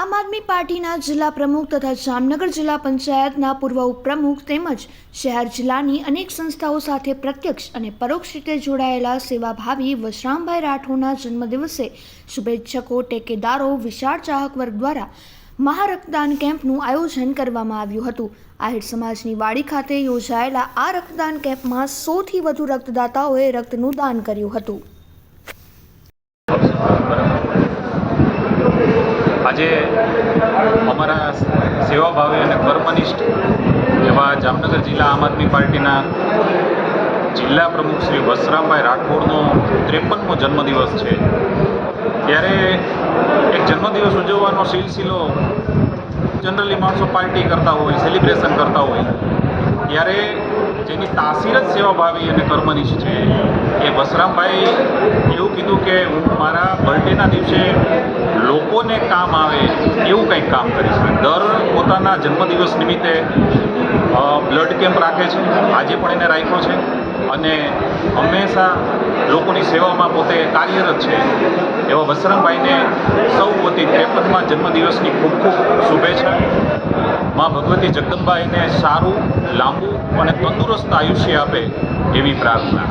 આમ આદમી પાર્ટીના જિલ્લા પ્રમુખ તથા જામનગર જિલ્લા પંચાયતના પૂર્વ ઉપપ્રમુખ તેમજ શહેર જિલ્લાની અનેક સંસ્થાઓ સાથે પ્રત્યક્ષ અને પરોક્ષ રીતે જોડાયેલા સેવાભાવી વશરામભાઈ રાઠોડના જન્મદિવસે શુભેચ્છકો ટેકેદારો વિશાળ ચાહક વર્ગ દ્વારા મહારક્તદાન કેમ્પનું આયોજન કરવામાં આવ્યું હતું. આહિર સમાજની વાડી ખાતે યોજાયેલા આ રક્તદાન કેમ્પમાં સોથી વધુ રક્તદાતાઓએ રક્તનું દાન કર્યું હતું. આજે અમારા સેવાભાવી અને કર્મનિષ્ઠ એવા જામનગર જિલ્લા આમ આદમી પાર્ટીના જિલ્લા પ્રમુખ શ્રી વસરામભાઈ રાઠોડનો ત્રેપનમો જન્મદિવસ છે. ત્યારે એક જન્મદિવસ ઉજવવાનો સિલસિલો જનરલી માણસો પાર્ટી કરતા હોય, સેલિબ્રેશન કરતા હોય. ત્યારે જેની તાસીર જ સેવાભાવી અને કર્મનિષ્ઠ છે એ વસરામભાઈ એવું કીધું કે હું મારા બર્થડેના દિવસે લોકોને કામ આવે, એવું કંઈક કામ કરીશ દર પોતાના જન્મદિવસ નિમિત્તે બ્લડ કેમ્પ રાખે છે. આજે પણ એને રાખ્યો છે. અને હંમેશા લોકોની સેવામાં પોતે કાર્યરત છે. એવા વસરંગભાઈને સૌ વતી ત્રેપનમાં જન્મદિવસની ખૂબ ખૂબ શુભેચ્છા. માં ભગવતી જગદંબાઈને સારું, લાંબુ અને તંદુરસ્ત આયુષ્ય આપે એવી પ્રાર્થના.